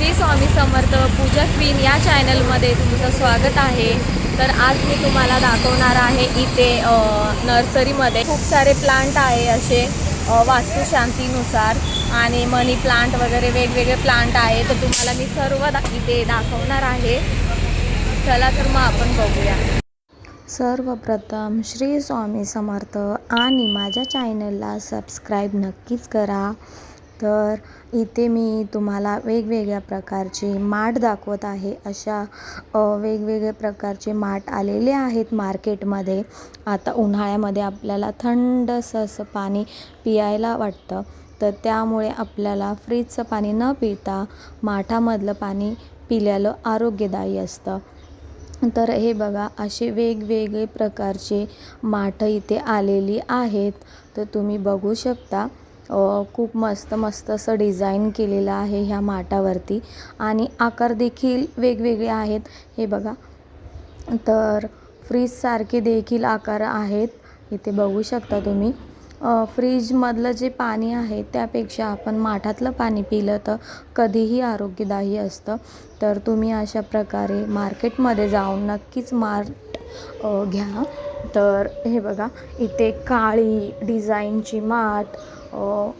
श्री स्वामी समर्थ पूजा queen या चॅनलमध्ये तुमचं स्वागत आहे. तर आज मी तुम्हाला दाखवणार आहे इथे नर्सरीमध्ये खूप सारे प्लांट आहे असे वास्तुशांतीनुसार. आणि मनी प्लांट वगैरे वेगवेगळे प्लांट आहे तर तुम्हाला मी सर्व दा इथे दाखवणार आहे. चला तर मग आपण बघूया. सर्वप्रथम श्री स्वामी समर्थ आणि माझ्या चॅनलला सबस्क्राईब नक्कीच करा. तर इथे मी तुम्हाला वेगवेगळ्या प्रकारचे माठ दाखवत आहे. अशा वेगवेगळ्या वेगवेगळे प्रकारचे माठ आलेले आहेत मार्केटमध्ये. आता उन्हाळ्यामध्ये आपल्याला थंडसं असं पाणी पियायला वाटतं. तर त्यामुळे आपल्याला फ्रीजचं पाणी न पिता माठामधलं पाणी पिल्यालं आरोग्यदायी असतं. तर हे बघा असे वेगवेगळे प्रकारचे माठ इथे आलेली आहेत. तर तुम्ही बघू शकता. खूप मस्त मस्त असं डिझाईन केलेलं आहे ह्या माठावरती. आणि आकार देखील वेगवेगळे आहेत. हे बघा. तर फ्रीजसारखे देखील आकार आहेत. इथे बघू शकता तुम्ही. फ्रीजमधलं जे पाणी आहे त्यापेक्षा आपण माठातलं पाणी पिलं तर कधीही आरोग्यदायी असतं. तर तुम्ही अशा प्रकारे मार्केटमध्ये जाऊन नक्कीच मार्ट घ्या. तर हे बघा. इथे काळी डिझाईनची माठ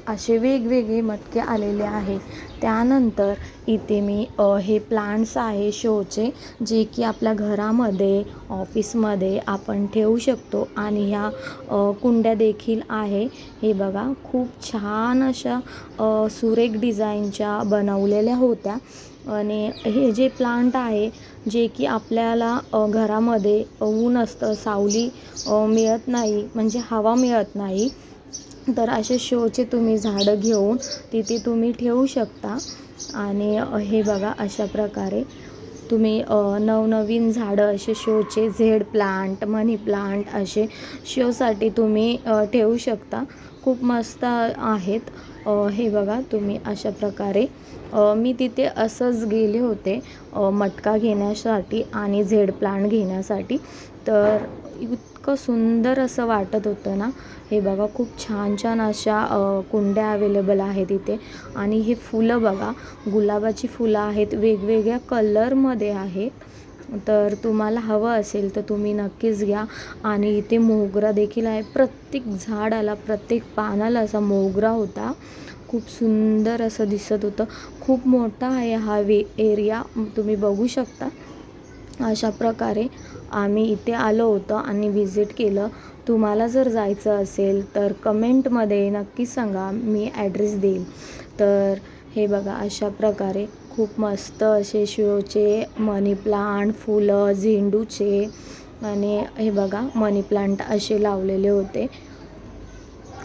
असे वेगवेगळे मटके आलेले आहे त्यानंतर इथे मी हे प्लांट्स आहे शोचे जे की आपल्या घरामध्ये ऑफिसमध्ये आपण ठेवू शकतो आणि ह्या कुंड्या देखील आहे. हे बघा खूप छान अशा सुरेख डिझाईनच्या बनवलेल्या होत्या. आणि हे जे प्लांट आहे जे की आपल्याला घरामध्ये ऊन असतं सावली मिळत नाही म्हणजे हवा मिळत नाही तर असे शोचे तुम्ही झाडं घेऊन तिथे तुम्ही ठेवू शकता. आणि हे बघा अशा प्रकारे तुम्ही नवनवीन झाडं असे शोचे झेड प्लांट मनी प्लांट असे शोसाठी तुम्ही ठेवू शकता. खूप मस्त आहेत. हे बघा तुम्ही अशा प्रकारे मी तिथे असंच गेले होते मटका घेण्यासाठी आणि झेड प्लांट घेण्यासाठी. तर इतकं सुंदर असं वाटत होतं ना. हे बघा खूप छान छान अशा कुंड्या अवेलेबल आहेत इथे. आणि हे फुलं बघा गुलाबाची फुलं आहेत वेगवेगळ्या कलरमध्ये आहेत. तर तुम्हाला हवं असेल तर तुम्ही नक्कीच घ्या. आणि इथे मोगरा देखील आहे. प्रत्येक झाडाला प्रत्येक पानाला असा मोगरा होता. खूप सुंदर असं दिसत होतं. खूप मोठा आहे हा वे एरिया. तुम्ही बघू शकता. अशा प्रकारे आम्ही इथे आलो होतो आणि व्हिजिट केलं. तुम्हाला जर जायचं असेल तर कमेंटमध्ये नक्की सांगा. मी ॲड्रेस देईल. तर हे बघा अशा प्रकारे खूप मस्त असे शोचे मनी प्लांट फुलं झेंडूचे आणि हे बघा मनी प्लांट असे लावलेले होते.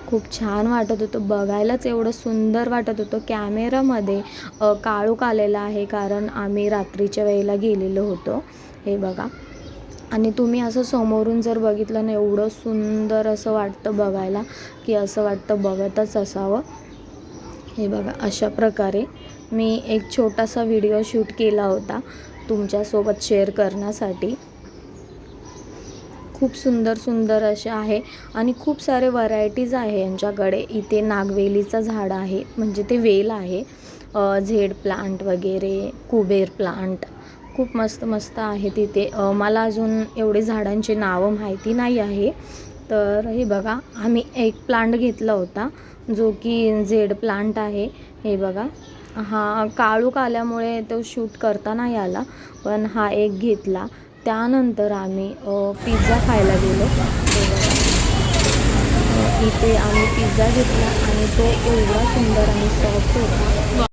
खूप छान वाटत होतं. बघायलाच एवढं सुंदर वाटत होतं. कॅमेरामध्ये अ, काळोख आलेला आहे कारण आम्ही रात्रीच्या वेळेला गेलेलो होतो. हे बघा. आणि तुम्ही असं समोरून जर बघितलं ना एवढं सुंदर असं वाटतं बघायला की असं वाटतं बघतच असावं. हे बघा अशा प्रकारे. मी एक छोटासा व्हिडिओ शूट केला होता तुमच्यासोबत शेअर करण्यासाठी. खूप सुंदर सुंदर असे आहे आणि खूप सारे व्हरायटीज आहे यांच्याकडे. इथे नागवेलीचं झाड आहे म्हणजे ते वेल आहे. झेड प्लांट वगैरे कुबेर प्लांट खूप मस्त मस्त आहे तिथे. मला अजून एवढे झाडांची नावं माहिती नाही आहे. तर हे बघा आम्ही एक प्लांट घेतला होता जो की झेड प्लांट आहे. हे बघा. हा काळूक आल्यामुळे तो शूट करता नाही आला पण हा एक घेतला. त्यानंतर आम्ही पिझ्झा खायला गेलो. इथे आम्ही पिझ्झा घेतला आणि तो एवढा सुंदर आणि सॉफ्ट होता.